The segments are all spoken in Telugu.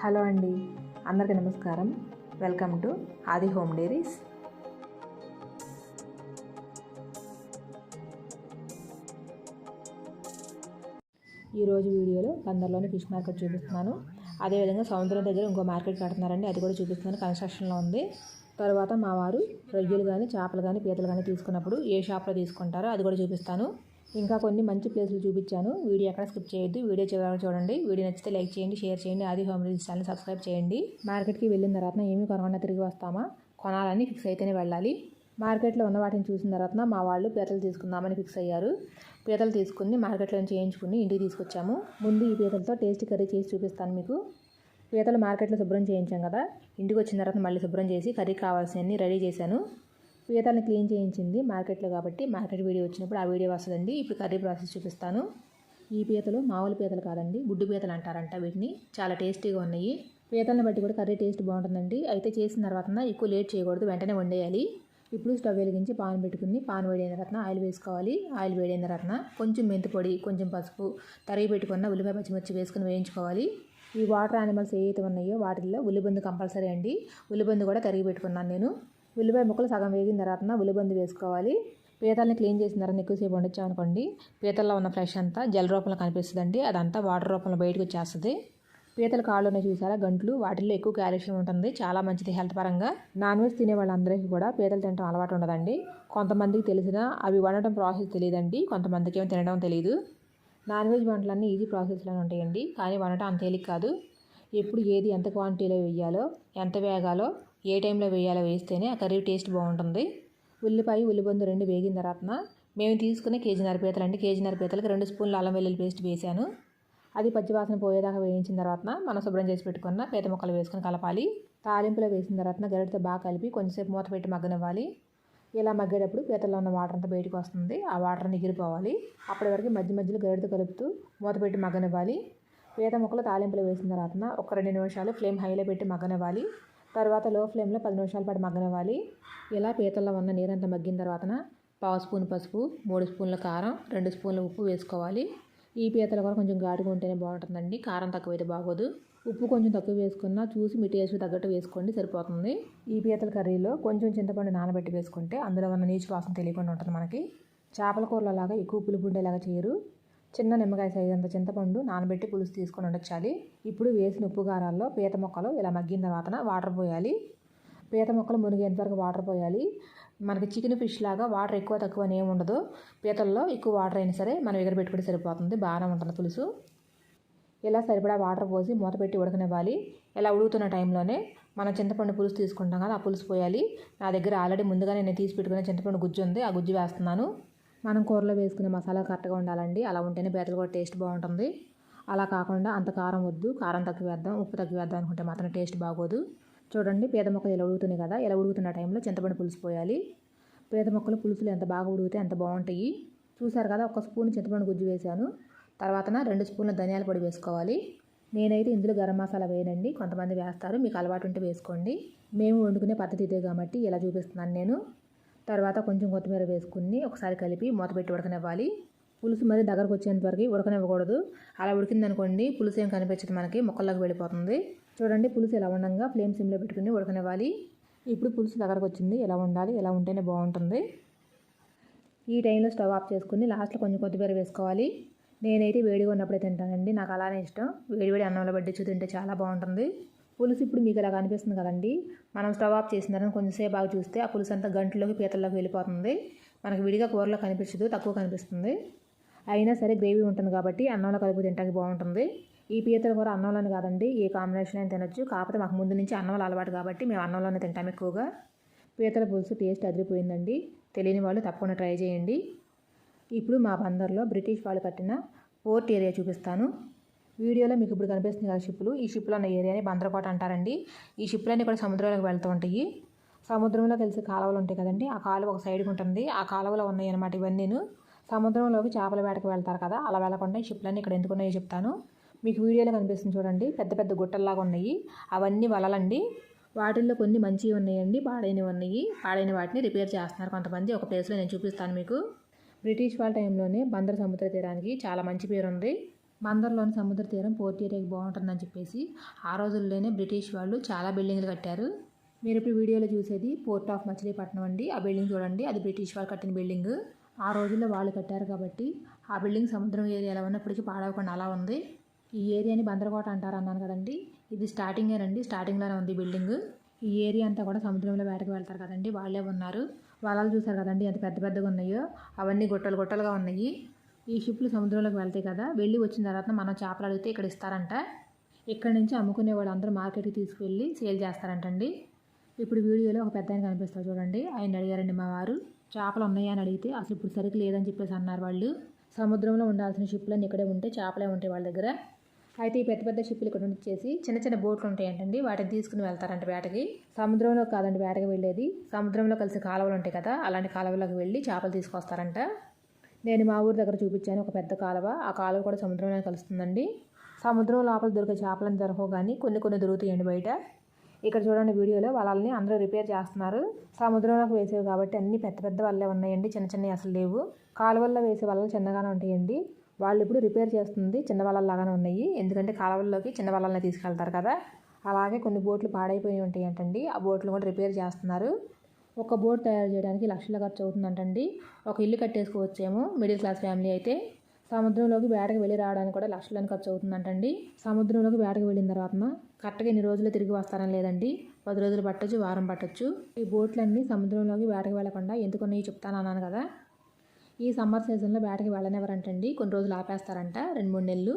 హలో అండి అందరికీ నమస్కారం. Welcome to Aadi home diaries. ఈరోజు వీడియోలో బందర్లోని ఫిష్ మార్కెట్ చూపిస్తున్నాను. అదేవిధంగా సముద్రం దగ్గర ఇంకో మార్కెట్ కడుతున్నారండి అది కూడా చూపిస్తున్నాను. కన్స్ట్రక్షన్లో ఉంది. తర్వాత మా వారు రొయ్యలు కానీ చేపలు కానీ పీతలు కానీ తీసుకున్నప్పుడు ఏ షాప్లో తీసుకుంటారో అది కూడా చూపిస్తాను. ఇంకా కొన్ని మంచి ప్లేసులు చూపించాను. వీడియో ఎక్కడ స్కిప్ చేయొద్దు. వీడియో చివరకు చూడండి. వీడియో నచ్చితే లైక్ చేయండి షేర్ చేయండి. ఆది హోమ్ రీల్స్ ఛానల్ సబ్స్క్రైబ్ చేయండి. మార్కెట్కి వెళ్ళిన తర్వాత ఏమి కొనకుండా తిరిగి వస్తామా? కొనాలని ఫిక్స్ అయితేనే వెళ్ళాలి. మార్కెట్లో ఉన్న వాటిని చూసిన తర్వాత మా వాళ్ళు పీతలు తీసుకుందామని ఫిక్స్ అయ్యారు. పీతలు తీసుకుని మార్కెట్లో చేయించుకుని ఇంటికి తీసుకొచ్చాము. ముందు ఈ పీతలతో టేస్ట్ కర్రీ చేసి చూపిస్తాను మీకు. పీతలు మార్కెట్లో శుభ్రం చేయించాం కదా. ఇంటికి వచ్చిన తర్వాత మళ్ళీ శుభ్రం చేసి కర్రీ కావాల్సినవన్నీ రెడీ చేశాను. పీతాలను క్లీన్ చేయించింది మార్కెట్లో కాబట్టి మార్కెట్ వీడియో వచ్చినప్పుడు ఆ వీడియో వస్తుందండి. ఇప్పుడు కర్రీ ప్రాసెస్ చూపిస్తాను. ఈ పీతలు మామూలు పీతలు కాదండి గుడ్డు పీతలు అంటారంట వీటిని. చాలా టేస్టీగా ఉన్నాయి. పీతలను బట్టి కూడా కర్రీ టేస్ట్ బాగుంటుందండి. అయితే చేసిన తర్వాత ఎక్కువ లేట్ చేయకూడదు వెంటనే వండేయాలి. ఇప్పుడు స్టవ్ వెలిగించి పాన్ పెట్టుకుని పాన్ వేడైన తర్వాత ఆయిల్ వేసుకోవాలి. ఆయిల్ వేడైన తర్వాత కొంచెం మెంతి పొడి కొంచెం పసుపు తరిగి పెట్టుకున్న ఉల్లిపాయ పచ్చిమిర్చి వేసుకుని వేయించుకోవాలి. ఈ వాటర్ యానిమల్స్ ఏవైతే ఉన్నాయో వాటిల్లో ఉల్లిబందు కంపల్సరీ అండి. ఉల్లిబందు కూడా తరిగి పెట్టుకున్నాను నేను. ఉల్లిపాయ ముక్కలు సగం వేగిన తర్వాత ఉల్లిబంది వేసుకోవాలి. పీతల్ని క్లీన్ చేసిన తర్వాత ఎక్కువసేపు వండించామనుకోండి పీతల్లో ఉన్న ఫ్రెష్ అంతా జల రూపంలో కనిపిస్తుందండి. అదంతా వాటర్ రూపంలో బయటకు వచ్చేస్తుంది. పీతల కాళ్ళునే చూసారా? గంటలు. వాటిల్లో ఎక్కువ క్యాల్షియం ఉంటుంది. చాలా మంచిది హెల్త్ పరంగా. నాన్ వెజ్ తినే వాళ్ళందరికీ కూడా పీతలు తినడం అలవాటు ఉండదండి. కొంతమందికి తెలిసినా అవి వండటం ప్రాసెస్ తెలియదండి. కొంతమందికి ఏమో తినడం తెలియదు నాన్ వెజ్ వంటలన్నీ ఈజీ ప్రాసెస్లోనే ఉంటాయండి. కానీ వండటం అంత తేలిక కాదు. ఎప్పుడు ఏది ఎంత క్వాంటిటీలో వేయాలో ఎంత వేగాలో ఏ టైంలో వేయాలో వేస్తేనే ఆ కర్రీ టేస్ట్ బాగుంటుంది. ఉల్లిపాయ ఉల్లిబందు రెండు వేగిన తర్వాత మేము తీసుకునే కేజీన్నర పీతలు అండి. కేజీన్నర పీతలకి రెండు స్పూన్లు అల్లం వెల్లుల్లి పేస్ట్ వేసాను అది పచ్చివాసన పోయేదాకా వేయించిన తర్వాత మనం శుభ్రం చేసి పెట్టుకున్న పీత ముక్కలు వేసుకొని కలపాలి. తాలింపులో వేసిన తర్వాత గరిటతో బాగా కలిపి కొంచెంసేపు మూత పెట్టి మగ్గనివ్వాలి. ఇలా మగ్గేటప్పుడు పీతల్లో ఉన్న వాటర్ అంతా బయటకు వస్తుంది. ఆ వాటర్ ఎగిరిపోవాలి అప్పటి వరకు మధ్య మధ్యలో గరిటతో కలుపుతూ మూత పెట్టి మగ్గనివ్వాలి. పీత ముక్కలు తాలింపులో వేసిన తర్వాత ఒక రెండు నిమిషాలు ఫ్లేమ్ హైలో పెట్టి మగ్గనివ్వాలి. తర్వాత లో ఫ్లేమ్లో పది నిమిషాల పాటు మగ్గనివ్వాలి. ఇలా పీతల్లో ఉన్న నీరంతా మగ్గిన తర్వాత పావు స్పూన్ పసుపు మూడు స్పూన్ల కారం రెండు స్పూన్ల ఉప్పు వేసుకోవాలి. ఈ పీతలు కూడా కొంచెం ఘాటుగా ఉంటేనే బాగుంటుందండి. కారం తక్కువైతే బాగోదు. ఉప్పు కొంచెం తక్కువ వేసుకున్నా చూసి మీ టేస్ట్ తగ్గట్టు వేసుకోండి సరిపోతుంది. ఈ పీతల కర్రీలో కొంచెం చింతపండు నానబెట్టి వేసుకుంటే అందులో ఉన్న నీచు వాసన తెలియకుండా ఉంటుంది మనకి. చేపల కూరలలాగా ఎక్కువ పులుపు ఉండేలాగా చేయరు. చిన్న నిమ్మకాయ సైజు అంత చింతపండు నానబెట్టి పులుసు తీసుకొని ఉండొచ్చాలి ఇప్పుడు వేసిన ఉప్పు కారాల్లో పీత మొక్కలు ఇలా మగ్గిన తర్వాత వాటర్ పోయాలి. పీత మొక్కలు మునిగేంత వరకు వాటర్ పోయాలి. మనకి చికెన్ ఫిష్ లాగా వాటర్ ఎక్కువ తక్కువ అని ఉండదు. పీతల్లో ఎక్కువ వాటర్ అయినా సరే మనం ఎగరబెట్టుకుంటే సరిపోతుంది. బాగానే ఉంటుంది పులుసు. ఇలా సరిపడా వాటర్ పోసి మూత పెట్టి ఉడకనివ్వాలి. ఇలా ఉడుకుతున్న టైంలోనే మనం చింతపండు పులుసు తీసుకుంటాం కదా ఆ పులుసు పోయాలి. నా దగ్గర ఆల్రెడీ ముందుగానే నేను తీసి పెట్టుకునే చింతపండు గుజ్జు ఉంది. ఆ గుజ్జు వేస్తున్నాను. మనం కూరలో వేసుకునే మసాలా కరెక్ట్గా ఉండాలండి. అలా ఉంటేనే పీతలు కూడా టేస్ట్ బాగుంటుంది. అలా కాకుండా అంత కారం వద్దు. కారం తక్కువ వేద్దాం ఉప్పు తక్కువ వేద్దాం అనుకుంటే మాత్రం టేస్ట్ బాగోదు. చూడండి పేద మొక్కలు ఇలా ఉడుగుతున్నాయి కదా ఇలా ఉడుగుతున్న టైంలో చింతపండు పులుసు పోయాలి. పేద మొక్కలు పులుసులు ఎంత బాగా ఉడిగితే అంత బాగుంటాయి. చూసారు కదా ఒక స్పూన్ చింతపండు గుజ్జు వేశాను. తర్వాత రెండు స్పూన్ల ధనియాల పొడి వేసుకోవాలి. నేనైతే ఇందులో గరం మసాలా వేయనండి. కొంతమంది వేస్తారు మీకు అలవాటు ఉంటే వేసుకోండి. మేము వండుకునే పద్ధతి ఇదే కాబట్టి ఇలా చూపిస్తున్నాను నేను. తర్వాత కొంచెం కొత్తిమీర వేసుకుని ఒకసారి కలిపి మూత పెట్టి ఉడకనివ్వాలి. పులుసు మరి దగ్గరకు వచ్చేంత వరకు ఉడకనివ్వకూడదు. అలా ఉడికిందనుకోండి పులుసు ఏం కనిపించదు మనకి మొక్కల్లోకి వెళ్ళిపోతుంది. చూడండి పులుసు ఎలా ఉండగా ఫ్లేమ్ సిమ్లో పెట్టుకుని ఉడకనివ్వాలి. ఇప్పుడు పులుసు దగ్గరకు వచ్చింది. ఎలా ఉండాలి? ఎలా ఉంటేనే బాగుంటుంది. ఈ టైంలో స్టవ్ ఆఫ్ చేసుకుని లాస్ట్లో కొంచెం కొత్తిమీర వేసుకోవాలి. నేనైతే వేడిగా ఉన్నప్పుడే తింటానండి. నాకు అలానే ఇష్టం. వేడివేడి అన్నంలో పట్టించి తింటే చాలా బాగుంటుంది. పులుసు ఇప్పుడు మీకు ఇలా కనిపిస్తుంది కదండి? మనం స్టవ్ ఆఫ్ చేసిన తర్వాత కొంచెంసేపు బాగా చూస్తే ఆ పులుసు అంతా గంటలోకి పీతల్లోకి వెళ్ళిపోతుంది. మనకి విడిగా కూరలో కనిపించదు తక్కువ కనిపిస్తుంది. అయినా సరే గ్రేవీ ఉంటుంది కాబట్టి అన్నంలో కలుపు తింటానికి బాగుంటుంది. ఈ పీతల కూర అన్నంలోనే కాదండి ఏ కాంబినేషన్ అయినా తినొచ్చు. కాకపోతే మాకు ముందు నుంచి అన్నంలో అలవాటు కాబట్టి మేము అన్నంలోనే తింటాం ఎక్కువగా. పీతల పులుసు టేస్ట్ అదిరిపోయిందండి. తెలియని వాళ్ళు తప్పకుండా ట్రై చేయండి. ఇప్పుడు మా బందర్లో బ్రిటిష్ వాళ్ళు కట్టిన పోర్ట్ ఏరియా చూపిస్తాను. వీడియోలో మీకు ఇప్పుడు కనిపిస్తుంది కదా షిప్పులు ఈ షిప్లో ఉన్న ఏరియాని బందరకోట అంటారండి. ఈ షిప్లన్నీ కూడా సముద్రంలోకి వెళ్తూ ఉంటాయి. సముద్రంలో కలిసి కాలువలు ఉంటాయి కదండి. ఆ కాలువ ఒక సైడ్కి ఉంటుంది. ఆ కాలువలో ఉన్నాయి అనమాట ఇవన్నీను. సముద్రంలోకి చేపల వేటకు వెళ్తారు కదా అలా వెళ్ళకుండా ఈ షిప్లన్నీ ఇక్కడ ఎందుకు ఉన్నాయో చెప్తాను. మీకు వీడియోలో కనిపిస్తుంది చూడండి. పెద్ద పెద్ద గుట్టల్లాగా ఉన్నాయి. అవన్నీ వలలండి. వాటిల్లో కొన్ని మంచివి ఉన్నాయండి పాడైనవి ఉన్నాయి. పాడైన వాటిని రిపేర్ చేస్తున్నారు కొంతమంది. ఒక ప్లేస్లో నేను చూపిస్తాను మీకు. బ్రిటిష్ వాళ్ళ టైంలోనే బందర్ సముద్ర తీరానికి చాలా మంచి పేరు ఉంది మందర్లోని సముద్ర తీరం పోర్ట్ ఏరియాకి బాగుంటుందని చెప్పేసి ఆ రోజుల్లోనే బ్రిటిష్ వాళ్ళు చాలా బిల్డింగ్లు కట్టారు. మీరు ఇప్పుడు వీడియోలో చూసేది పోర్ట్ ఆఫ్ మచిలీపట్నం అండి. ఆ బిల్డింగ్ చూడండి. అది బ్రిటిష్ వాళ్ళు కట్టిన బిల్డింగ్. ఆ రోజుల్లో వాళ్ళు కట్టారు కాబట్టి ఆ బిల్డింగ్ సముద్రం ఏరియాలో ఉన్నప్పటికీ పాడవకుండా అలా ఉంది. ఈ ఏరియాని బందరకోట అంటారు అన్నాను కదండి. ఇది స్టార్టింగేనండి స్టార్టింగ్లోనే ఉంది బిల్డింగ్. ఈ ఏరియా అంతా కూడా సముద్రంలో వేటకు వెళ్తారు కదండి. వాళ్ళే ఉన్నారు. వలలు చూసారు కదండి. ఎంత పెద్ద పెద్దగా ఉన్నాయో. అవన్నీ గుట్టలు గుట్టలుగా ఉన్నాయి. ఈ షిప్లు సముద్రంలోకి వెళ్తాయి కదా వెళ్ళి వచ్చిన తర్వాత మనం చేపలు అడిగితే ఇక్కడ ఇస్తారంట. ఇక్కడ నుంచి అమ్ముకునే వాళ్ళు అందరూ మార్కెట్కి తీసుకువెళ్ళి సేల్ చేస్తారంటండి. ఇప్పుడు వీడియోలో ఒక పెద్ద ఆయన కనిపిస్తారు చూడండి. ఆయన అడిగారండి మా వారు. చేపలు ఉన్నాయని అడిగితే అసలు ఇప్పుడు సరుకు లేదని చెప్పేసి అన్నారు వాళ్ళు. సముద్రంలో ఉండాల్సిన షిప్లన్నీ ఇక్కడే ఉంటే చేపలే ఉంటాయి వాళ్ళ దగ్గర. అయితే ఈ పెద్ద పెద్ద షిప్లు ఇక్కడ వచ్చేసి చిన్న చిన్న బోట్లు ఉంటాయంటండి. వాటిని తీసుకుని వెళ్తారంట వేటకి. సముద్రంలో కాదండి వేటకి వెళ్ళేది. సముద్రంలో కలిసి కాలువలు ఉంటాయి కదా అలాంటి కాలువలోకి వెళ్ళి చేపలు తీసుకొస్తారంట. నేను మా ఊరి దగ్గర చూపించాను ఒక పెద్ద కాలువ. ఆ కాలువ కూడా సముద్రంలో కలుస్తుందండి. సముద్రం లోపల దొరికే చేపలను దొరకవు కానీ కొన్ని కొన్ని దొరుకుతాయండి బయట. ఇక్కడ చూడండి వీడియోలో వాళ్ళని అందరూ రిపేర్ చేస్తున్నారు. సముద్రంలోకి వేసేవి కాబట్టి అన్ని పెద్ద పెద్ద వల్లే ఉన్నాయండి చిన్న చిన్నవి అసలు లేవు. కాలువల్లో వేసే వలలు చిన్నగానే ఉంటాయండి. వాళ్ళు ఇప్పుడు రిపేర్ చేస్తుంది చిన్న వలల్లాగానే ఉన్నాయి. ఎందుకంటే కాలువల్లోకి చిన్న వలల్ని తీసుకెళ్తారు కదా. అలాగే కొన్ని బోట్లు పాడైపోయి ఉంటాయి అంటండి ఆ బోట్లు కూడా రిపేర్ చేస్తున్నారు. ఒక బోట్ తయారు చేయడానికి లక్షల ఖర్చు అవుతుందంటండి. ఒక ఇల్లు కట్టేసుకోవచ్చేమో మిడిల్ క్లాస్ ఫ్యామిలీ అయితే. సముద్రంలోకి వేటకు వెళ్ళి రావడానికి కూడా లక్షలను ఖర్చు అవుతుందంటండి. సముద్రంలోకి వేటకు వెళ్ళిన తర్వాత కరెక్ట్గా ఎన్ని రోజులు తిరిగి వస్తారని లేదండి. పది రోజులు పట్టొచ్చు వారం పట్టొచ్చు. ఈ బోట్లన్నీ సముద్రంలోకి వేటకు వెళ్ళకుండా ఎందుకున్నాయి చెప్తాను అన్నాను కదా. ఈ సమ్మర్ సీజన్లో వేటకి వెళ్ళనివ్వరంటండి. కొన్ని రోజులు ఆపేస్తారంట రెండు మూడు నెలలు.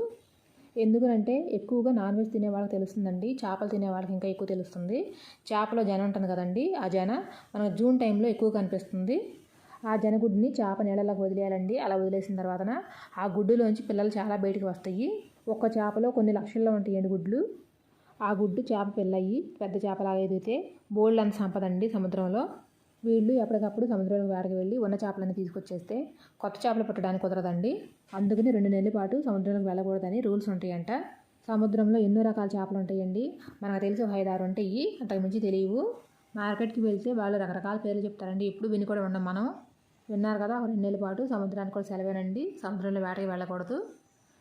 ఎందుకంటే ఎక్కువగా నాన్ వెజ్ తినే వాళ్ళకి తెలుస్తుందండి. చేపలు తినే వాళ్ళకి ఇంకా ఎక్కువ తెలుస్తుంది. చేపలో జన ఉంటుంది కదండి. ఆ జన మనకు జూన్ టైంలో ఎక్కువ కనిపిస్తుంది. ఆ జనగుడ్డుని చేప నీళ్ళలోకి వదిలేయాలండి. అలా వదిలేసిన తర్వాత ఆ గుడ్డులోంచి పిల్లలు చాలా బయటకు వస్తాయి. ఒక్క చేపలో కొన్ని లక్షల్లో ఉంటాయండి గుడ్లు. ఆ గుడ్డు చేప పిల్లయి పెద్ద చేపలాగా ఎదిగితే బోల్డ్ అంత సంపదండి సముద్రంలో. వీళ్ళు ఎప్పటికప్పుడు సముద్రంలో వేటకు వెళ్ళి ఉన్న చేపలను తీసుకొచ్చేస్తే కొత్త చేపలు పట్టడానికి కుదరదండి. అందుకని రెండు నెలల పాటు సముద్రంలోకి వెళ్ళకూడదని రూల్స్ ఉంటాయంట. సముద్రంలో ఎన్నో రకాల చేపలు ఉంటాయండి. మనకు తెలిసి ఒక ఐదారు ఉంటాయి. అంతకుమించి తెలియవు. మార్కెట్కి వెళ్తే వాళ్ళు రకరకాల పేర్లు చెప్తారండి. ఎప్పుడు విని కూడా ఉన్నాం మనం. విన్నారు కదా ఒక రెండు నెలల పాటు సముద్రానికి కూడా సెలవేనండి. సముద్రంలో వేటకి వెళ్ళకూడదు.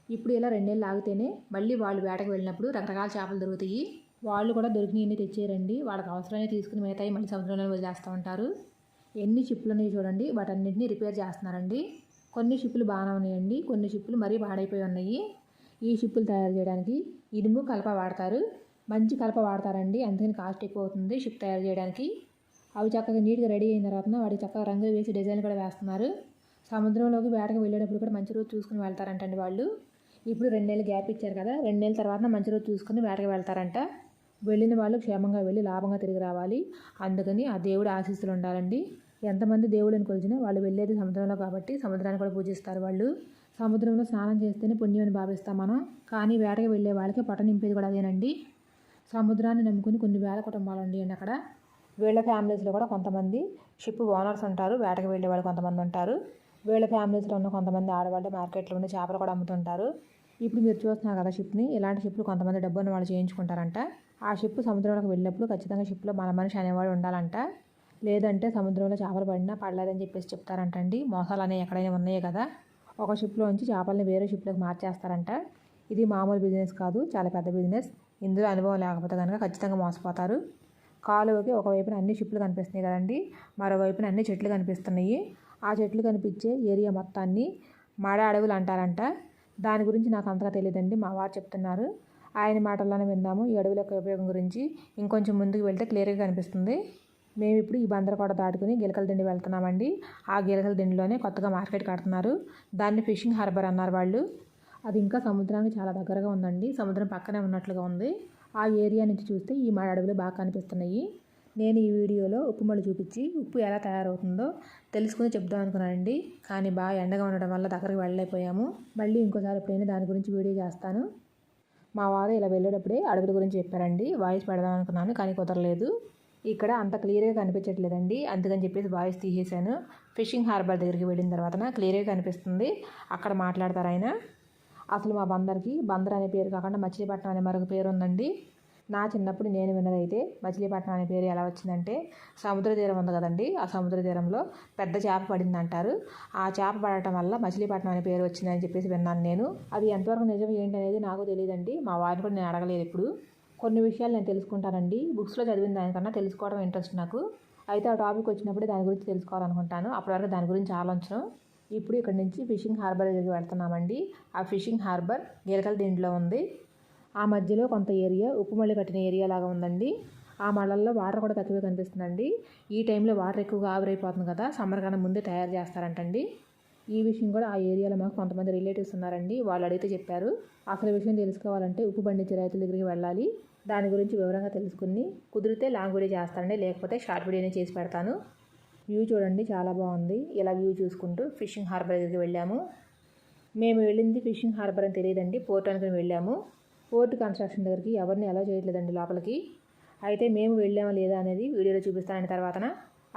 ఇప్పుడు ఇలా రెండు నెలలు ఆగితేనే మళ్ళీ వాళ్ళు వేటకు వెళ్ళినప్పుడు రకరకాల చేపలు దొరుకుతాయి. వాళ్ళు కూడా దొరికినవన్నీ తెచ్చారండి వాళ్ళకి అవసరమే తీసుకుని మిగతాయి మళ్ళీ సముద్రంలో వదిలేస్తూ ఉంటారు. ఎన్ని షిప్లు ఉన్నాయి చూడండి. వాటన్నింటినీ రిపేర్ చేస్తున్నారండి. కొన్ని షిప్పులు బాగానే ఉన్నాయండి. కొన్ని షిప్పులు మరీ పాడైపోయి ఉన్నాయి. ఈ షిప్పులు తయారు చేయడానికి ఇనుము కలప వాడతారు. మంచి కలప వాడతారండి. అందుకని కాస్ట్ ఎక్కువ అవుతుంది షిప్ తయారు చేయడానికి. అవి చక్కగా నీట్గా రెడీ అయిన తర్వాత వాటికి చక్కగా రంగులు వేసి డిజైన్ కూడా వేస్తున్నారు. సముద్రంలోకి వేటకు వెళ్ళేటప్పుడు కూడా మంచి రోజు చూసుకుని వెళ్తారంటండి వాళ్ళు. ఇప్పుడు రెండు నెలలు గ్యాప్ ఇచ్చారు కదా. రెండు నెలల తర్వాత మంచి రోజు చూసుకుని వేటకు వెళ్తారంట. వెళ్ళిన వాళ్ళు క్షేమంగా వెళ్ళి లాభంగా తిరిగి రావాలి. అందుకని ఆ దేవుడు ఆశీస్సులు ఉండాలండి. ఎంతమంది దేవుడిని కొలిచినా వాళ్ళు వెళ్ళేది సముద్రంలో కాబట్టి సముద్రాన్ని కూడా పూజిస్తారు వాళ్ళు. సముద్రంలో స్నానం చేస్తేనే పుణ్యం అని భావిస్తాం మనం. కానీ వేటకి వెళ్ళే వాళ్ళకి పట్ట నింపేది కూడా అదేనండి. సముద్రాన్ని నమ్ముకుని కొన్ని వేల కుటుంబాలు ఉండేయండి అక్కడ. వీళ్ళ ఫ్యామిలీస్లో కూడా కొంతమంది షిప్ ఓనర్స్ ఉంటారు. వేటకి వెళ్ళే వాళ్ళు కొంతమంది ఉంటారు. వీళ్ళ ఫ్యామిలీస్లో ఉన్న కొంతమంది ఆడవాళ్ళు మార్కెట్లో ఉండి చేపలు కూడా అమ్ముతుంటారు. ఇప్పుడు మీరు చూస్తున్నారు కదా షిప్ని. ఇలాంటి షిప్లు కొంతమంది డబ్బున్న వాళ్ళు చేయించుకుంటారంట. ఆ షిప్ సముద్రంలోకి వెళ్ళినప్పుడు ఖచ్చితంగా షిప్లో మన మనిషి అనేవాడు ఉండాలంట. లేదంటే సముద్రంలో చేపలు పడినా పడలేదని చెప్పేసి చెప్తారంటండి. మోసాలు అనేవి ఎక్కడైనా ఉన్నాయి కదా. ఒక షిప్లో నుంచి చేపల్ని వేరే షిప్లోకి మార్చేస్తారంట. ఇది మామూలు బిజినెస్ కాదు చాలా పెద్ద బిజినెస్. ఇందులో అనుభవం లేకపోతే కనుక ఖచ్చితంగా మోసపోతారు. కాలువకి ఒకవైపున అన్ని షిప్లు కనిపిస్తున్నాయి కదండి. మరోవైపున అన్ని చెట్లు కనిపిస్తున్నాయి. ఆ చెట్లు కనిపించే ఏరియా మొత్తాన్ని మాడ అడవులు అంటారంట. దాని గురించి నాకు అంతగా తెలియదండి. మా వారు చెప్తున్నారు. ఆయన మాటల్లోనే విందాము ఈ అడవుల యొక్క ఉపయోగం గురించి ఇంకొంచెం ముందుకు వెళ్తే క్లియర్గా కనిపిస్తుంది. మేము ఇప్పుడు ఈ బందరకోట దాటుకుని గిలకల దిండి వెళ్తున్నామండి. ఆ గిలకల దిండిలోనే కొత్తగా మార్కెట్ కడుతున్నారు. దాన్ని ఫిషింగ్ హార్బర్ అన్నారు వాళ్ళు. అది ఇంకా సముద్రానికి చాలా దగ్గరగా ఉందండి. సముద్రం పక్కనే ఉన్నట్లుగా ఉంది. ఆ ఏరియా నుంచి చూస్తే ఈ మా అడవులు బాగా కనిపిస్తున్నాయి. నేను ఈ వీడియోలో ఉప్పు మళ్ళీ చూపించి ఉప్పు ఎలా తయారవుతుందో తెలుసుకుని చెప్దాం అనుకున్నానండి. కానీ బాగా ఎండగా ఉండడం వల్ల దగ్గరికి వెళ్ళలేకపోయాము. మళ్ళీ ఇంకోసారి ఎప్పుడైనా దాని గురించి వీడియో చేస్తాను. మా వారు ఇలా వెళ్ళేటప్పుడే అడవుల గురించి చెప్పారండి. వాయిస్ పెడదాం అనుకున్నాను కానీ కుదరలేదు. ఇక్కడ అంత క్లియర్గా కనిపించట్లేదండి. అందుకని చెప్పేసి వాయిస్ తీసేశాను. ఫిషింగ్ హార్బర్ దగ్గరికి వెళ్ళిన తర్వాత క్లియర్గా కనిపిస్తుంది. అక్కడ మాట్లాడతారు ఆయన. అసలు మా బందర్కి బందర్ అనే పేరు కాకుండా మచిలీపట్నం అనే మరొక పేరు ఉందండి. నా చిన్నప్పుడు నేను విన్నదైతే మచిలీపట్నం అనే పేరు ఎలా వచ్చిందంటే సముద్ర తీరం ఉంది కదండి. ఆ సముద్ర తీరంలో పెద్ద చేప పడింది అంటారు ఆ చేప పడటం వల్ల మచిలీపట్నం అనే పేరు వచ్చిందని చెప్పేసి విన్నాను నేను. అది ఎంతవరకు నిజం ఏంటి అనేది నాకు తెలియదండి. మా వారిని కూడా నేను అడగలేదు ఇప్పుడు. కొన్ని విషయాలు నేను తెలుసుకుంటానండి. బుక్స్లో చదివిన దానికన్నా తెలుసుకోవడం ఇంట్రెస్ట్ నాకు. అయితే ఆ టాపిక్ వచ్చినప్పుడు దాని గురించి తెలుసుకోవాలనుకుంటాను. అప్పటివరకు దాని గురించి ఆలోచన. ఇప్పుడు ఇక్కడ నుంచి ఫిషింగ్ హార్బర్ దగ్గరికి వెళ్తున్నామండి. ఆ ఫిషింగ్ హార్బర్ గిరకల దీంట్లో ఉంది. ఆ మధ్యలో కొంత ఏరియా ఉప్పు మళ్ళీ కట్టిన ఏరియా లాగా ఉందండి. ఆ మళ్ళల్లో వాటర్ కూడా తక్కువే కనిపిస్తుందండి. ఈ టైంలో వాటర్ ఎక్కువగా ఆవిరైపోతుంది కదా సమ్మర్ కన్నా ముందే తయారు చేస్తారంటండి. ఈ విషయం కూడా ఆ ఏరియాలో మాకు కొంతమంది రిలేటివ్స్ ఉన్నారండి. వాళ్ళు అడిగితే చెప్పారు. అసలు విషయం తెలుసుకోవాలంటే ఉప్పు పండించే రైతుల దగ్గరికి వెళ్ళాలి. దాని గురించి వివరంగా తెలుసుకుని కుదిరితే లాంగ్ వీడియో చేస్తానండి. లేకపోతే షార్ట్ వీడియోనే చేసి పెడతాను. వ్యూ చూడండి చాలా బాగుంది. ఇలా వ్యూ చూసుకుంటూ ఫిషింగ్ హార్బర్ దగ్గరికి వెళ్ళాము. మేము వెళ్ళింది ఫిషింగ్ హార్బర్ అని తెలియదండి. పోర్ట్ అనుకుని వెళ్ళాము. ఫోర్ట్ కన్స్ట్రక్షన్ దగ్గరికి ఎవరిని అలా చేయట్లేదండి లోపలికి. అయితే మేము వెళ్ళామా లేదా అనేది వీడియోలో చూపిస్తానని తర్వాతన.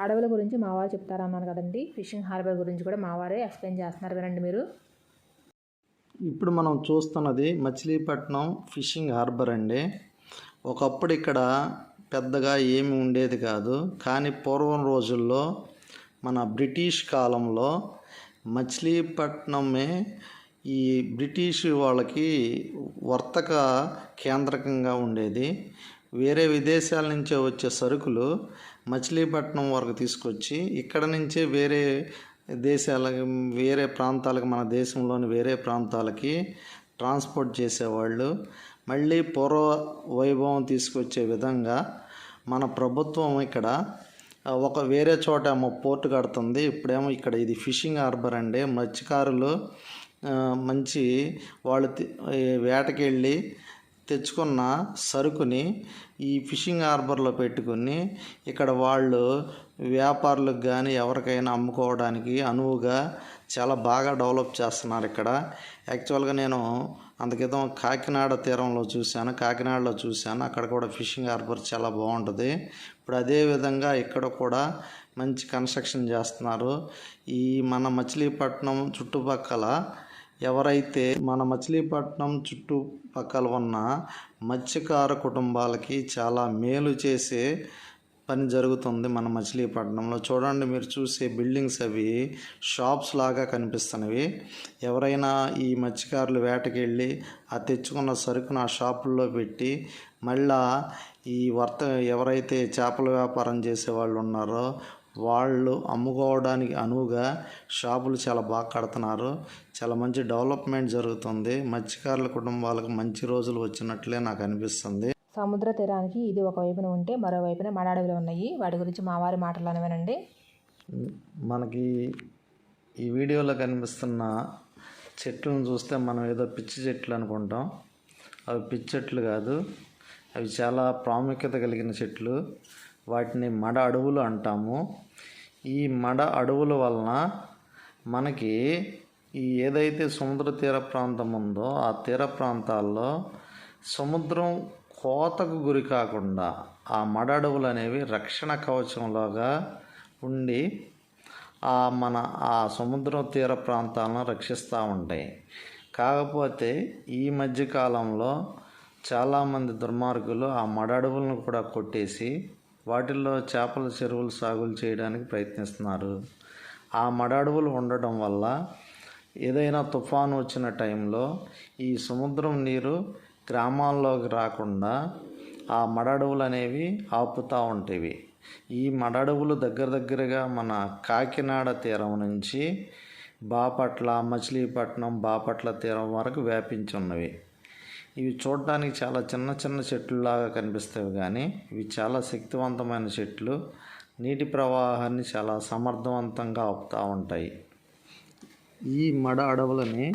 అడవుల గురించి మా వారు చెప్తారన్నాను కదండి. ఫిషింగ్ హార్బర్ గురించి కూడా మా వారే ఎక్స్ప్లెయిన్ చేస్తున్నారు వినండి మీరు. ఇప్పుడు మనం చూస్తున్నది మచిలీపట్నం ఫిషింగ్ హార్బర్ అండి. ఒకప్పుడు ఇక్కడ పెద్దగా ఏమి ఉండేది కాదు. కానీ పూర్వం రోజుల్లో మన బ్రిటిష్ కాలంలో మచిలీపట్నమే ఈ బ్రిటిష్ వాళ్ళకి వర్తక కేంద్రకంగా ఉండేది. వేరే విదేశాల నుంచే వచ్చే సరుకులు మచిలీపట్నం వరకు తీసుకొచ్చి ఇక్కడ నుంచే వేరే దేశాలకు వేరే ప్రాంతాలకు మన దేశంలోని వేరే ప్రాంతాలకి ట్రాన్స్పోర్ట్ చేసేవాళ్ళు. మళ్ళీ పూర్వ వైభవం తీసుకొచ్చే విధంగా మన ప్రభుత్వం ఇక్కడ ఒక వేరే చోట ఏమో పోర్టు కడుతుంది. ఇప్పుడేమో ఇక్కడ ఇది ఫిషింగ్ హార్బర్ అండి. మత్స్యకారులు మంచి వాళ్ళు వేటకెళ్ళి తెచ్చుకున్న సరుకుని ఈ ఫిషింగ్ హార్బర్లో పెట్టుకుని ఇక్కడ వాళ్ళు వ్యాపారులకు కానీ ఎవరికైనా అమ్ముకోవడానికి అనువుగా చాలా బాగా డెవలప్ చేస్తున్నారు ఇక్కడ. యాక్చువల్గా నేను అందుకితం కాకినాడ తీరంలో చూశాను కాకినాడలో చూశాను. అక్కడ కూడా ఫిషింగ్ హార్బర్ చాలా బాగుంటుంది. ఇప్పుడు అదేవిధంగా ఇక్కడ కూడా మంచి కన్స్ట్రక్షన్ చేస్తున్నారు. ఈ మన మచిలీపట్నం చుట్టుపక్కల ఎవరైతే మన మచిలీపట్నం చుట్టుపక్కల ఉన్న మత్స్యకార కుటుంబాలకి చాలా మేలు చేసే పని జరుగుతుంది మన మచిలీపట్నంలో. చూడండి మీరు చూసే బిల్డింగ్స్ అవి షాప్స్ లాగా కనిపిస్తున్నవి. ఎవరైనా ఈ మత్స్యకారులు వేటకెళ్ళి ఆ తెచ్చుకున్న సరుకును ఆ షాపుల్లో పెట్టి మళ్ళా ఈ వర్త ఎవరైతే చేపల వ్యాపారం చేసే వాళ్ళు ఉన్నారో వాళ్ళు అమ్ముకోవడానికి అనువుగా షాపులు చాలా బాగా కడుతున్నారు. చాలా మంచి డెవలప్మెంట్ జరుగుతుంది. మత్స్యకారుల కుటుంబాలకు మంచి రోజులు వచ్చినట్లే నాకు అనిపిస్తుంది. సముద్ర తీరానికి ఇది ఒక వైపున ఉంటే మరోవైపున మడాడవిలో ఉన్నాయి. వాటి గురించి మా వారి మాటల్లోనే వినండి మనకి ఈ వీడియోలో కనిపిస్తున్న చెట్లను చూస్తే మనం ఏదో పిచ్చి చెట్లు అనుకుంటాం. అవి పిచ్చి చెట్లు కాదు. అవి చాలా ప్రాముఖ్యత కలిగిన చెట్లు. వాటిని మడ అడవులు అంటాము. ఈ మడ అడవుల వలన మనకి ఈ ఏదైతే సముద్ర తీర ప్రాంతం ఉందో ఆ తీర ప్రాంతాల్లో సముద్రం కోతకు గురి కాకుండా ఆ మడ అడవులు అనేవి రక్షణ కవచంలాగా ఉండి ఆ మన ఆ సముద్ర తీర ప్రాంతాలను రక్షిస్తూ ఉంటాయి. కాకపోతే ఈ మధ్యకాలంలో చాలామంది దుర్మార్గులు ఆ మడ అడవులను కూడా కొట్టేసి వాటిల్లో చేపల చెరువులు సాగులు చేయడానికి ప్రయత్నిస్తున్నారు. ఆ మడ అడవులు ఉండటం వల్ల ఏదైనా తుఫాను వచ్చిన టైంలో ఈ సముద్రం నీరు గ్రామాల్లోకి రాకుండా ఆ మడడవులు అనేవి ఆపుతూ ఉంటాయి ఈ మడడవులు దగ్గర దగ్గరగా మన కాకినాడ తీరం నుంచి బాపట్ల మచిలీపట్నం బాపట్ల తీరం వరకు వ్యాపించి ఉన్నవి. ఇవి చూడడానికి చాలా చిన్న చిన్న చెట్లులాగా కనిపిస్తాయి కానీ ఇవి చాలా శక్తివంతమైన చెట్లు. నీటి ప్రవాహాన్ని చాలా సమర్థవంతంగా ఆపుతూ ఉంటాయి. ఈ మడ అడవులని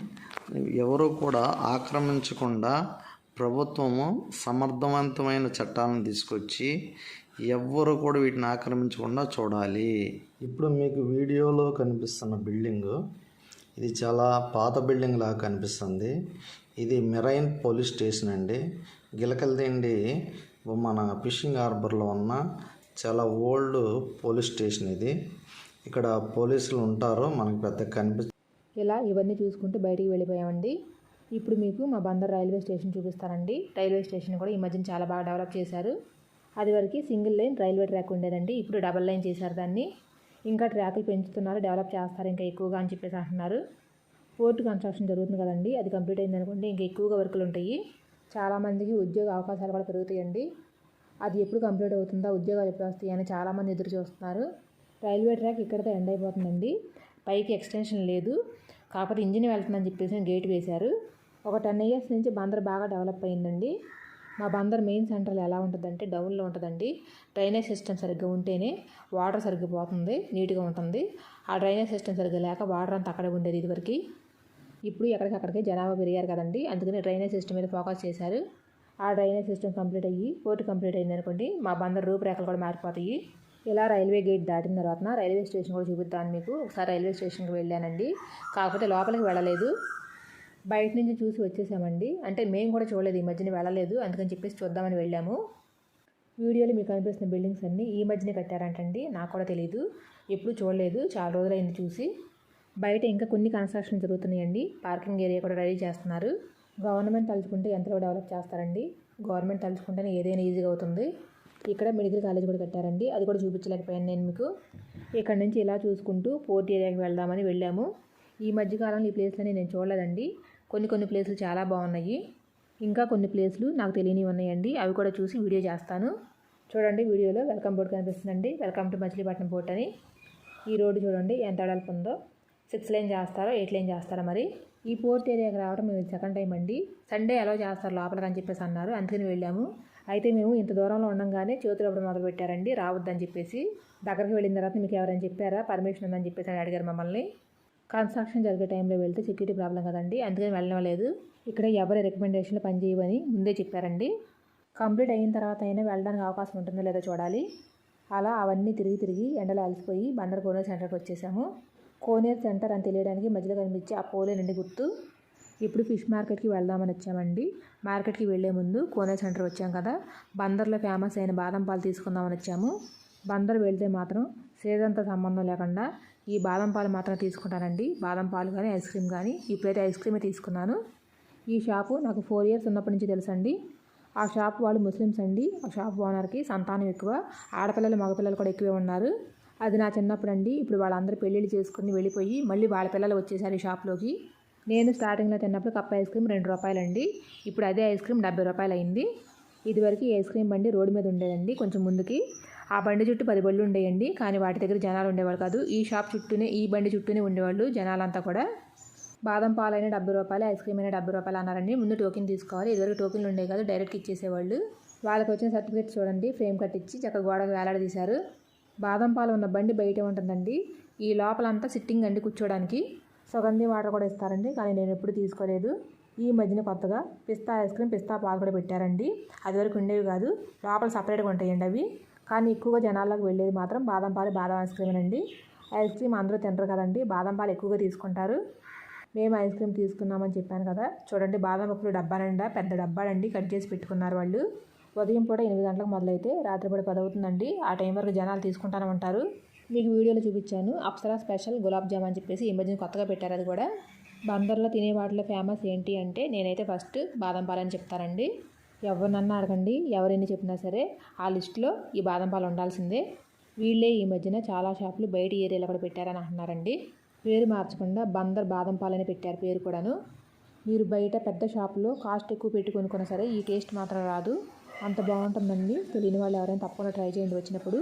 ఎవరు కూడా ఆక్రమించకుండా ప్రభుత్వము సమర్థవంతమైన చట్టాలను తీసుకొచ్చి ఎవ్వరు కూడా వీటిని ఆక్రమించకుండా చూడాలి. ఇప్పుడు మీకు వీడియోలో కనిపిస్తున్న బిల్డింగు ఇది చాలా పాత బిల్డింగ్ లాగా కనిపిస్తుంది. ఇది మెరైన్ పోలీస్ స్టేషన్ అండి. గిలకలదిండి మన ఫిషింగ్ హార్బర్లో ఉన్న చాలా ఓల్డ్ పోలీస్ స్టేషన్ ఇది. ఇక్కడ పోలీసులు ఉంటారు మనకు పెద్ద కనిపి. ఇలా ఇవన్నీ చూసుకుంటూ బయటికి వెళ్ళిపోయామండి. ఇప్పుడు మీకు మా బందర్ రైల్వే స్టేషన్ చూపిస్తానండి. రైల్వే స్టేషన్ కూడా ఈ మధ్యన చాలా బాగా డెవలప్ చేశారు. అది వరకు సింగిల్ లైన్ రైల్వే ట్రాక్ ఉండేదండి. ఇప్పుడు డబల్ లైన్ చేశారు దాన్ని. ఇంకా ట్రాకులు పెంచుతున్నారు డెవలప్ చేస్తారు ఇంకా ఎక్కువగా అని చెప్పేసి అంటున్నారు. పోర్ట్ కన్స్ట్రక్షన్ జరుగుతుంది కదండి అది కంప్లీట్ అయింది అనుకోండి ఇంకా ఎక్కువగా వర్కులు ఉంటాయి. చాలామందికి ఉద్యోగ అవకాశాలు కూడా పెరుగుతాయండి. అది ఎప్పుడు కంప్లీట్ అవుతుందా ఉద్యోగాలు ఎప్పుడు వస్తాయి అని చాలామంది ఎదురు చూస్తున్నారు. రైల్వే ట్రాక్ ఇక్కడితో ఎండ్ అయిపోతుందండి. పైకి ఎక్స్టెన్షన్ లేదు. కాకపోతే ఇంజిన్ వెళ్తుందని చెప్పేసి గేట్ వేశారు. ఒక టెన్ ఇయర్స్ నుంచి బందర్ బాగా డెవలప్ అయిందండి. మా బందర్ మెయిన్ సెంటర్లో ఎలా ఉంటుందంటే డౌన్లో ఉంటుందండి. డ్రైనేజ్ సిస్టమ్ సరిగ్గా ఉంటేనే వాటర్ సరిగ్గా పోతుంది నీట్గా ఉంటుంది. ఆ డ్రైనేజ్ సిస్టమ్ సరిగ్గా లేక వాటర్ అంతా అక్కడే ఉండేది ఇదివరకు. ఇప్పుడు ఎక్కడికక్కడికి జనాభా పెరిగారు కదండి. అందుకని డ్రైనేజ్ సిస్టమ్ మీద ఫోకస్ చేశారు. ఆ డ్రైనేజ్ సిస్టమ్ కంప్లీట్ అయ్యి పోర్టు కంప్లీట్ అయింది అనుకోండి మా బందర్ రూపురేఖలు కూడా మారిపోతాయి. ఇలా రైల్వే గేట్ దాటిన తర్వాత రైల్వే స్టేషన్ కూడా చూపిస్తాను మీకు ఒకసారి రైల్వే స్టేషన్కి వెళ్ళానండి. కాకపోతే లోపలికి వెళ్ళలేదు. బయట నుంచి చూసి వచ్చేసామండి. అంటే మేము కూడా చూడలేదు ఈ మధ్యన వెళ్ళలేదు. అందుకని చెప్పేసి చూద్దామని వెళ్ళాము. వీడియోలో మీకు కనిపిస్తున్న బిల్డింగ్స్ అన్నీ ఈ మధ్యనే కట్టారంటండి. నాకు కూడా తెలియదు ఎప్పుడు చూడలేదు. చాలా రోజులైంది చూసి. బయట ఇంకా కొన్ని కన్స్ట్రక్షన్ జరుగుతున్నాయండి. పార్కింగ్ ఏరియా కూడా రెడీ చేస్తున్నారు. గవర్నమెంట్ తలుచుకుంటే ఎంతలో డెవలప్ చేస్తారండి? గవర్నమెంట్ తలుచుకుంటేనే ఏదైనా ఈజీగా అవుతుంది. ఇక్కడ మెడికల్ కాలేజ్ కూడా కట్టారండి. అది కూడా చూపించలేకపోయాను నేను మీకు. ఇక్కడ నుంచి ఇలా చూసుకుంటూ పోర్ట్ ఏరియాకి వెళ్దామని వెళ్ళాము. ఈ మధ్యకాలంలో ఈ ప్లేస్లని నేను చూడలేదండి. కొన్ని కొన్ని ప్లేసులు చాలా బాగున్నాయి. ఇంకా కొన్ని ప్లేసులు నాకు తెలియనివి ఉన్నాయండి. అవి కూడా చూసి వీడియో చేస్తాను. చూడండి వీడియోలో వెల్కమ్ బోర్డు కనిపిస్తుందండి. వెల్కమ్ టు మచిలీపట్నం బోర్డు అని. ఈ రోడ్డు చూడండి ఎంత వెడల్పు ఉందో. సిక్స్ లైన్ చేస్తారో ఎయిట్ లైన్ చేస్తారో మరి ఈ పోర్ట్ ఏరియాకి రావడం మేము సెకండ్ టైం అండి. సండే అలో చేస్తారు లోపలికి అని చెప్పేసి అన్నారు. అందుకని వెళ్ళాము. అయితే మేము ఇంత దూరంలో ఉండగానే చేతులు అప్పుడు మొదలు పెట్టారండి. రావద్దని చెప్పేసి దగ్గరికి వెళ్ళిన తర్వాత మీకు ఎవరైనా చెప్పారా? పర్మిషన్ ఉందని చెప్పేసి అని అడిగారు మమ్మల్ని. కన్స్ట్రక్షన్ జరిగే టైంలో వెళ్తే సెక్యూరిటీ ప్రాబ్లం కదండి. అందుకని వెళ్ళడం లేదు. ఇక్కడ ఎవరి రికమెండేషన్లు పనిచేయవని ముందే చెప్పారండి. కంప్లీట్ అయిన తర్వాత అయినా వెళ్ళడానికి అవకాశం ఉంటుందో లేదో చూడాలి. అలా అవన్నీ తిరిగి తిరిగి ఎండలో అలసిపోయి బందర్ కోనేరు సెంటర్కి వచ్చేసాము. కోనేరు సెంటర్ అని తెలియడానికి మధ్యలో కనిపించే ఆ పోలే నుండి గుర్తు. ఇప్పుడు ఫిష్ మార్కెట్కి వెళ్దామని వచ్చామండి. మార్కెట్కి వెళ్ళే ముందు కోనేరు సెంటర్ వచ్చాం కదా. బందర్లో ఫేమస్ అయిన బాదం పాలు తీసుకుందామని వచ్చాము. బందర్ వెళ్తే మాత్రం సీజన్తో సంబంధం లేకుండా ఈ బాదం పాలు మాత్రం తీసుకుంటానండి. బాదం పాలు కానీ ఐస్ క్రీమ్ కానీ ఇప్పుడైతే ఐస్ క్రీమే తీసుకున్నాను. ఈ షాపు నాకు ఫోర్ ఇయర్స్ ఉన్నప్పటి నుంచి తెలుసండి. ఆ షాప్ వాళ్ళు ముస్లిమ్స్ అండి. ఆ షాప్ ఓనర్కి సంతానం ఎక్కువ. ఆడపిల్లలు మగపిల్లలు కూడా ఎక్కువే ఉన్నారు. అది నా చిన్నప్పుడు అండి ఇప్పుడు వాళ్ళందరూ పెళ్ళిళ్ళు చేసుకుని వెళ్ళిపోయి మళ్ళీ వాళ్ళ పిల్లలు వచ్చేసారు ఈ షాప్లోకి. నేను స్టార్టింగ్లో తిన్నప్పుడు కప్ ఐస్ క్రీమ్ రెండు రూపాయలండి. ఇప్పుడు అదే ఐస్ క్రీమ్ డెబ్బై రూపాయలు అయింది ఇదివరకు ఐస్ క్రీమ్ బండి రోడ్డు మీద ఉండేదండి కొంచెం ముందుకి. ఆ బండి చుట్టూ పది బళ్ళు ఉండేయండి. కానీ వాటి దగ్గర జనాలు ఉండేవాళ్ళు కాదు. ఈ షాప్ చుట్టూనే ఈ బండి చుట్టూనే ఉండేవాళ్ళు జనాలంతా కూడా. బాదం పాలైన డెబ్బై రూపాయలు ఐస్ క్రీమ్ అయినా డెబ్బై రూపాయలు అన్నారండి. ముందు టోకెన్ తీసుకోవాలి. ఇదివరకు టోకెన్లు ఉండేవి కాదు డైరెక్ట్ ఇచ్చేసేవాళ్ళు. వాళ్ళకి వచ్చిన సర్టిఫికేట్ చూడండి. ఫ్రేమ్ కట్టించి చక్కగా గోడకు వేలాడదీశారు. బాదం పాలు ఉన్న బండి బయట ఉంటుందండి. ఈ లోపలంతా సిట్టింగ్ అండి కూర్చోడానికి. సుగంధి వాటర్ కూడా ఇస్తారండి కానీ నేను ఎప్పుడు తీసుకోలేదు. ఈ మధ్యన కొత్తగా పిస్తా ఐస్ క్రీమ్ పిస్తా పాలు కూడా పెట్టారండి. అది వరకు ఉండేవి కాదు లోపల సపరేట్గా ఉంటాయండి అవి. కానీ ఎక్కువగా జనాల్లోకి వెళ్ళేది మాత్రం బాదం పాలు బాదం ఐస్ క్రీమ్ అండి. ఐస్ క్రీమ్ అందరూ తినరు కదండి బాదం పాలు ఎక్కువగా తీసుకుంటారు. మేము ఐస్ క్రీమ్ తీసుకున్నామని చెప్పాను కదా. చూడండి బాదం పప్పులు డబ్బా నిండా పెద్ద డబ్బాడండి కట్ చేసి పెట్టుకున్నారు వాళ్ళు. ఉదయం పూట ఎనిమిది గంటలకు మొదలైతే రాత్రిపూట పది అవుతుందండి ఆ టైం వరకు జనాలు తీసుకుంటానంటారు మీకు వీడియోలో చూపించాను. అప్సరా స్పెషల్ గులాబ్ జామ్ అని చెప్పేసి ఈ మధ్యన కొత్తగా పెట్టారు అది కూడా. బందర్లో తినే వాటిలో ఫేమస్ ఏంటి అంటే నేనైతే ఫస్ట్ బాదం పాలని చెప్తానండి. ఎవరినన్నా అడగండి ఎవరైనా చెప్పినా సరే ఆ లిస్టులో ఈ బాదం పాలు ఉండాల్సిందే. వీళ్ళే ఈ మధ్యన చాలా షాపులు బయట ఏరియాలో కూడా పెట్టారని అంటున్నారండి. పేరు మార్చకుండా బందర్ బాదం పాలని పెట్టారు పేరు కూడాను. మీరు బయట పెద్ద షాపులో కాస్ట్ ఎక్కువ పెట్టుకొనుకున్నా సరే ఈ టేస్ట్ మాత్రం రాదు. అంత బాగుంటుందండి. తెలియని వాళ్ళు ఎవరైనా తప్పకుండా ట్రై చేయండి వచ్చినప్పుడు.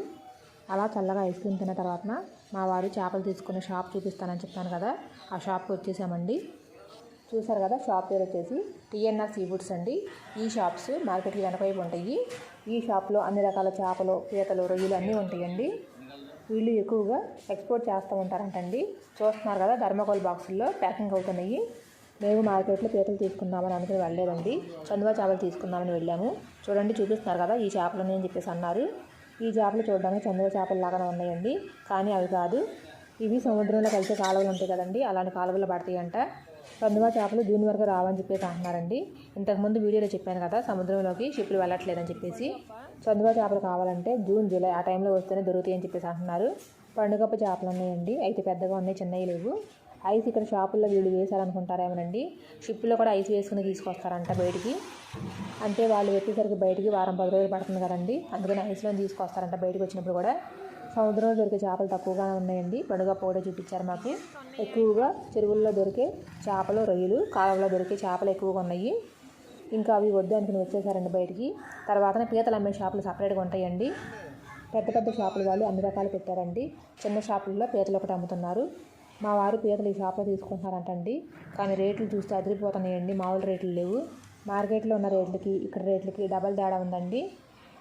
అలా చల్లగా ఐస్ క్రీమ్ తిన్న తర్వాత మా వారు చేపలు తీసుకునే షాప్ చూపిస్తానని చెప్పాను కదా. ఆ షాప్కి వచ్చేసామండి. చూసారు కదా షాప్ పేరు వచ్చేసి టీఎన్ఆర్ సీ ఫుడ్స్ అండి. ఈ షాప్స్ మార్కెట్కి వెనకవైపు ఉంటాయి. ఈ షాప్లో అన్ని రకాల చేపలు పీతలు రొయ్యలు అన్నీ ఉంటాయండి. వీళ్ళు ఎక్కువగా ఎక్స్పోర్ట్ చేస్తూ ఉంటారంటండి. చూస్తున్నారు కదా ధర్మకోల్ బాక్సుల్లో ప్యాకింగ్ అవుతున్నాయి. మేము మార్కెట్లో పీతలు తీసుకుందామని అనుకుని వెళ్ళలేదండి. చందువా చేపలు తీసుకుందామని వెళ్ళాము. చూడండి చూపిస్తున్నారు కదా ఈ చేపలని అని చెప్పేసి అన్నారు. ఈ చేపలు చూడడానికి చందువ చేపలు లాగానే ఉన్నాయండి. కానీ అవి కాదు. ఇవి సముద్రంలో కలిసే కాలువలు ఉంటాయి కదండి అలాంటి కాలువలు పడతాయంట. చందువా చేపలు జూన్ వరకు రావని చెప్పేసి అంటున్నారండి. ఇంతకుముందు వీడియోలో చెప్పాను కదా సముద్రంలోకి షిప్లు వెళ్ళట్లేదని చెప్పేసి. చందువా చేపలు కావాలంటే జూన్ జూలై ఆ టైంలో వస్తేనే దొరుకుతాయని చెప్పేసి అంటున్నారు. పండుగప్ప చేపలు ఉన్నాయండి. అయితే పెద్దగా ఉన్నాయి చిన్నవి లేవు. ఐస్ ఇక్కడ షాపుల్లో వీళ్ళు వేశారనుకుంటారేమోనండి. షిప్లో కూడా ఐస్ వేసుకుని తీసుకొస్తారంట బయటికి. అంటే వాళ్ళు వచ్చేసరికి బయటికి వారం పది రోజులు పడుతుంది కదండి. అందుకని ఐస్లో తీసుకొస్తారంట బయటికి వచ్చినప్పుడు కూడా. సముద్రంలో దొరికే చేపలు తక్కువగానే ఉన్నాయండి. పండుగ పోటీ చూపించారు మాకు. ఎక్కువగా చెరువుల్లో దొరికే చేపలు రొయ్యలు కాలంలో దొరికే చేపలు ఎక్కువగా ఉన్నాయి. ఇంకా అవి వద్దు అనుకుని వచ్చేసారండి బయటికి. తర్వాత పీతలు అమ్మే షాపులు సపరేట్గా ఉంటాయండి. పెద్ద పెద్ద షాపులు వాళ్ళు అన్ని రకాలు పెట్టారండి. చిన్న షాపుల్లో పీతలు ఒకటి అమ్ముతున్నారు. మా వారు పీతలు ఈ షాప్లో తీసుకుంటున్నారంటండి. కానీ రేట్లు చూస్తే అదిరిపోతున్నాయండి. మామూలు రేట్లు లేవు. మార్కెట్లో ఉన్న రేట్లకి ఇక్కడ రేట్లకి డబల్ తేడా ఉందండి.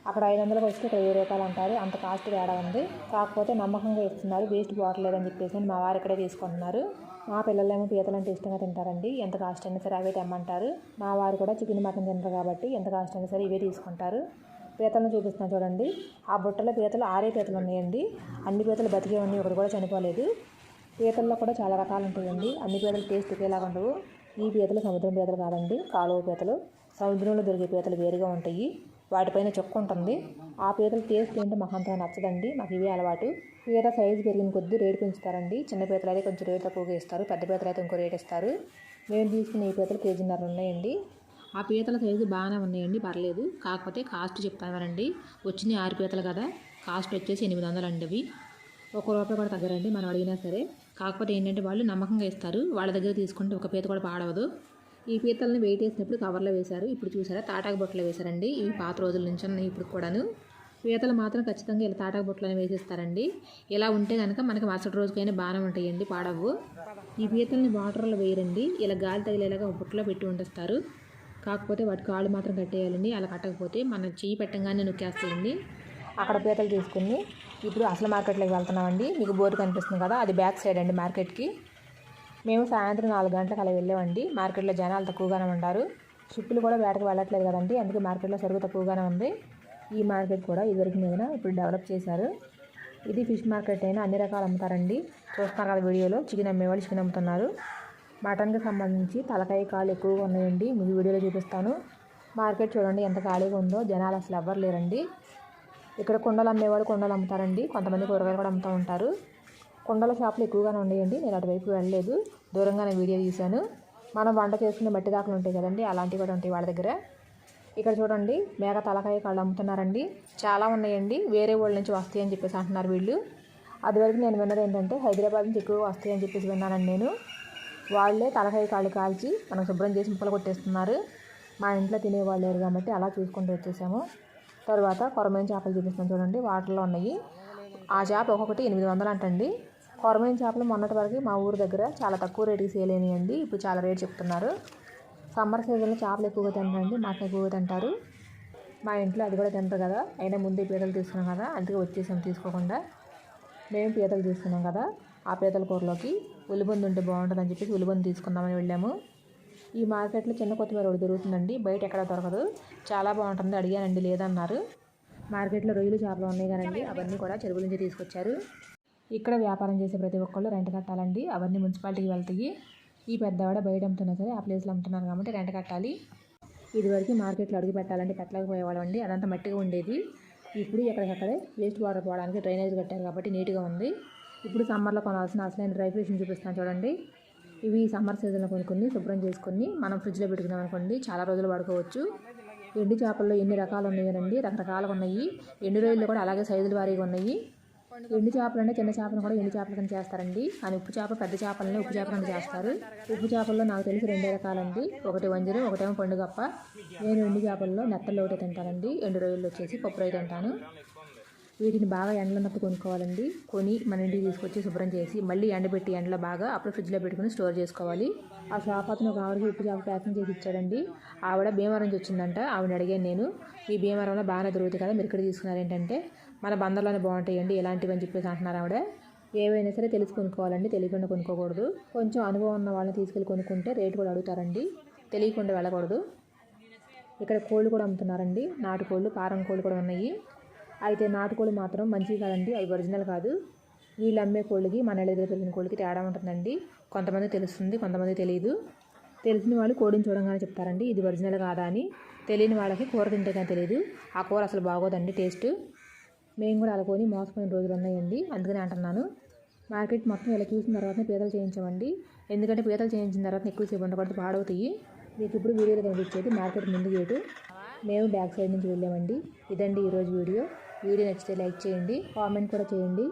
అక్కడ ఐదు వందలకు వస్తే ఇక్కడ వెయ్యి రూపాయలు అంటారు. అంత కాస్ట్ తేడా ఉంది. కాకపోతే నమ్మకంగా ఇస్తున్నారు వేస్ట్ పోవట్లేదని చెప్పేసి మా వారు ఇక్కడే తీసుకుంటున్నారు. మా పిల్లలేమో పీతలు అంటే ఇష్టంగా తింటారండి. ఎంత కాస్ట్ అయినా సరే అవే తెమ్మంటారు. మా వారు కూడా చికెన్ మటన్ తింటారు కాబట్టి ఎంత కాస్ట్ అయినా సరే ఇవే తీసుకుంటారు. పీతలను చూపిస్తున్నాను చూడండి. ఆ బుట్టలో పీతలు ఆరే పీతలు ఉన్నాయండి. అన్ని పీతలు బతికే ఉన్నాయి. ఒకటి కూడా చనిపోలేదు. పీతల్లో కూడా చాలా రకాలు ఉంటాయండి అన్ని పీతలు టేస్ట్ ఒకేలాగా ఉండవు. ఈ పీతలు సముద్రం పీతలు కాదండి. కాలువ పీతలు సముద్రంలో దొరికే పీతలు వేరుగా ఉంటాయి. వాటిపైన చుక్క ఉంటుంది. ఆ పీతల టేస్ట్ ఏంటో మాకు అంతగా నచ్చదండి. మాకు ఇవే అలవాటు. పీత సైజు పెరిగిన కొద్దీ రేటు పెంచుతారండి. చిన్న పీతలు అయితే కొంచెం రేటు తక్కువగా ఇస్తారు పెద్ద పీతలు అయితే ఇంకో రేట్ ఇస్తారు. మేము తీసుకున్న ఈ పీతలు కేజీన్నర ఉన్నాయండి. ఆ పీతల సైజు బాగానే ఉన్నాయండి. పర్లేదు. కాకపోతే కాస్ట్ చెప్తానండి వచ్చినాయి ఆరు పీతలు కదా. కాస్ట్ వచ్చేసి ఎనిమిది వందలు అండి అవి. ఒక రూపాయి కూడా తగ్గరండి. మనం అడిగినా సరే. కాకపోతే ఏంటంటే వాళ్ళు నమ్మకంగా ఇస్తారు. వాళ్ళ దగ్గర తీసుకుంటే ఒక పీత కూడా పాడవదు. ఈ పీతల్ని వెయిట్ వేసినప్పుడు కవర్లో వేశారు. ఇప్పుడు చూసారా? తాటాకు బొట్టలో వేశారండి. ఇవి పాత రోజుల నుంచి ఉన్నాయి ఇప్పుడు కూడాను. పీతలు మాత్రం ఖచ్చితంగా ఇలా తాటాకు బొట్టలోనే వేసేస్తారండి. ఇలా ఉంటే కనుక మనకి మరుసటి రోజుకైనా బాగానే ఉంటాయండి పాడవు. ఈ పీతల్ని వాటర్లో వేయరండి. ఇలా గాలి తగిలేలాగా ఒక బుట్టలో పెట్టి ఉంటేస్తారు. కాకపోతే వాటి కాళ్ళు మాత్రం కట్టేయాలండి. అలా కట్టకపోతే మన చెయ్యి పెట్టంగానే నొక్కేస్తాయండి. అక్కడ పీతలు తీసుకుని ఇప్పుడు అసలు మార్కెట్లోకి వెళ్తున్నామండి. మీకు బోర్డు కనిపిస్తుంది కదా అది బ్యాక్ సైడ్ అండి మార్కెట్కి. మేము సాయంత్రం నాలుగు గంటలకు అలా వెళ్ళామండి. మార్కెట్లో జనాలు తక్కువగానే ఉన్నారు. షిప్పులు కూడా వేటకు వెళ్ళట్లేదు కదండి అందుకే మార్కెట్లో సరుకు తక్కువగానే ఉంది. ఈ మార్కెట్ కూడా ఇదివరకు మీద ఇప్పుడు డెవలప్ చేశారు. ఇది ఫిష్ మార్కెట్ అయినా అన్ని రకాలు అమ్ముతారండి. చూస్తున్నారు కదా వీడియోలో చికెన్ అమ్మేవాళ్ళు చికెన్ అమ్ముతున్నారు. మటన్కి సంబంధించి తలకాయ కాలు ఎక్కువగా ఉన్నాయండి. మీకు వీడియోలో చూపిస్తాను. మార్కెట్ చూడండి ఎంత ఖాళీగా ఉందో జనాలు అసలు ఎవ్వరు లేరండి. ఇక్కడ కుండలు అమ్మేవాడు కుండలు అమ్ముతారండి. కొంతమంది కూరగాయలు కూడా అమ్ముతూ ఉంటారు. కుండల షాపులు ఎక్కువగానే ఉండేయండి. నేను అటువైపు వెళ్ళలేదు. దూరంగానే వీడియో తీశాను. మనం వంట చేసుకునే మట్టి దాకలు ఉంటాయి కదండి అలాంటివి కూడా ఉంటాయి వాళ్ళ దగ్గర. ఇక్కడ చూడండి మేక తలకాయ కాళ్ళు అమ్ముతున్నారండి. చాలా ఉన్నాయండి. వేరే ఊళ్ళ నుంచి వస్తాయి అని చెప్పేసి అంటున్నారు వీళ్ళు. అది వరకు నేను విన్నది ఏంటంటే హైదరాబాద్ నుంచి ఎక్కువ వస్తాయి అని చెప్పేసి విన్నానండి నేను. వాళ్ళే తలకాయ కాళ్ళు కాల్చి మనకు శుభ్రం చేసి ముక్కలు కొట్టేస్తున్నారు. మా ఇంట్లో తినేవాళ్ళు లేరు కాబట్టి అలా చూసుకుంటూ వచ్చేసాము. తర్వాత కొరమైన చేపలు చూపిస్తాను చూడండి. వాటర్లో ఉన్నాయి. ఆ చేప ఒక్కొక్కటి ఎనిమిది వందలు అంటండి. కొరమైన చేపలు మొన్నటి వరకు మా ఊరు దగ్గర చాలా తక్కువ రేటుకి సేల్ అయినాయండి. ఇప్పుడు చాలా రేట్ చెప్తున్నారు. సమ్మర్ సీజన్లో చేపలు ఎక్కువగా తింటారండి. మాకు ఎక్కువగా తింటారు. మా ఇంట్లో అది కూడా తింటారు కదా. అయినా ముందే పీతలు తీసుకున్నాం కదా. అందుకే వచ్చేసాం తీసుకోకుండా. మేము పీతలు తీసుకున్నాం కదా. ఆ పీతల కూరలోకి ఉల్లిబంది ఉంటే బాగుంటుందని చెప్పేసి ఉల్లిబంది తీసుకుందామని వెళ్ళాము. ఈ మార్కెట్లో చిన్న కొత్తిమీర ఒకటి దొరుకుతుందండి. బయట ఎక్కడ దొరకదు. చాలా బాగుంటుంది. అడిగానండి లేదన్నారు. మార్కెట్లో రొయ్యలు చేపలు ఉన్నాయి కానీ అవన్నీ కూడా చెరువుల నుంచి తీసుకొచ్చారు. ఇక్కడ వ్యాపారం చేసే ప్రతి ఒక్కళ్ళు రెంట్ కట్టాలండి. అవన్నీ మున్సిపాలిటీకి వెళ్తాయి. ఈ పెద్దవాడ బయట అమ్ముతున్నా సరే ఆ ప్లేస్లో అమ్ముతున్నారు కాబట్టి రెంట్ కట్టాలి. ఇదివరకు మార్కెట్లో అడుగు పెట్టాలంటే పెట్టలేకపోయేవాళ్ళం అండి. అదంతా మట్టిగా ఉండేది. ఇప్పుడు ఎక్కడికక్కడే వేస్ట్ వాటర్ పోవడానికి డ్రైనేజ్ కట్టారు కాబట్టి నీట్గా ఉంది. ఇప్పుడు సమ్మర్లో కొనాల్సిన అసలైన డ్రై ఫ్రూట్స్ని చూపిస్తాను చూడండి. ఇవి సమ్మర్ సీజన్లో కొనుక్కొని శుభ్రం చేసుకొని మనం ఫ్రిడ్జ్లో పెట్టుకున్నాం అనుకోండి చాలా రోజులు వాడుకోవచ్చు ఎండు చేపల్లో ఎన్ని రకాలు ఉన్నాయనండి? రకరకాలుగా ఉన్నాయి. ఎండు రొయ్యలు కూడా అలాగే సైజులు వారీగా ఉన్నాయి. ఎండు చేపలు అంటే చిన్న చేపలను కూడా ఎండు చేపల కింద చేస్తారండి. కానీ ఉప్పు చేప పెద్ద చేపలని ఉప్పు చేపల కింద చేస్తారు. ఉప్పు చేపల్లో నాకు తెలిసి రెండే రకాలండి. ఒకటి వంజరం ఒకటేమో పండుగప్ప. నేను ఎండు చేపల్లో నెత్తల్లో ఒకటే తింటానండి. ఎండు రొయ్యలు వచ్చేసి పప్పు రొయ్య తింటాను. వీటిని బాగా ఎండలో కొనుక్కోవాలండి. కొని మన ఇంటికి తీసుకొచ్చి శుభ్రం చేసి మళ్ళీ ఎండబెట్టి ఎండలో బాగా అప్పుడు ఫ్రిడ్జ్లో పెట్టుకుని స్టోర్ చేసుకోవాలి. ఆ షాప్ అతను ఒక ఆవిడకి ఉప్పు చేప ప్యాకింగ్ చేసి ఇచ్చాడండి. ఆవిడ భీమవరం నుంచి వచ్చిందంట. ఆవిడ అడిగాను నేను మీ భీమవరంలో బాగానే దొరుకుతుంది కదా మీరు ఇక్కడ తీసుకున్నారు ఏంటంటే మన బందర్లోనే బాగుంటాయండి ఇలాంటివి అని చెప్పేసి అంటున్నారు ఆవిడ. ఏవైనా సరే తెలిసి కొనుక్కోవాలండి తెలియకుండా కొనుక్కోకూడదు. కొంచెం అనుభవం ఉన్న వాళ్ళని తీసుకెళ్ళి కొనుక్కుంటే రేటు కూడా అడుగుతారండి. తెలియకుండా వెళ్ళకూడదు. ఇక్కడ కోళ్ళు కూడా అమ్ముతున్నారండి. నాటు కోళ్ళు పారం కోళ్ళు కూడా ఉన్నాయి. అయితే నాటుకోళ్ళు మాత్రం మంచివి కాదండి. అవి ఒరిజినల్ కాదు. వీళ్ళు అమ్మే కోళ్ళకి మన దగ్గర పెరిగిన కోళ్ళకి తేడా ఉంటుందండి. కొంతమంది తెలుస్తుంది కొంతమంది తెలియదు తెలిసిన వాళ్ళు కోడిని చూడంగానే చెప్తారండి ఇది ఒరిజినల్ కాదా అని. తెలియని వాళ్ళకి కూర తింటే కానీ తెలియదు ఆ కూర అసలు బాగోదండి టేస్ట్. మేము కూడా అలా కొని మోసపోయిన రోజులు ఉన్నాయండి. అందుకని అంటున్నాను. మార్కెట్ మొత్తం ఇలా చూసిన తర్వాత పీతలు చేయించమండి. ఎందుకంటే పీతలు చేయించిన తర్వాత ఎక్కువసేపు ఉండకూడదు పాడవుతాయి. మీకు ఇప్పుడు వీడియోలో కనిపించేది మార్కెట్ ముందు గేటు. మేము బ్యాక్ సైడ్ నుంచి వెళ్ళామండి. ఇదండి ఈరోజు వీడియో. వీడియో నచ్చితే లైక్ చేయండి కామెంట్ కూడా చేయండి.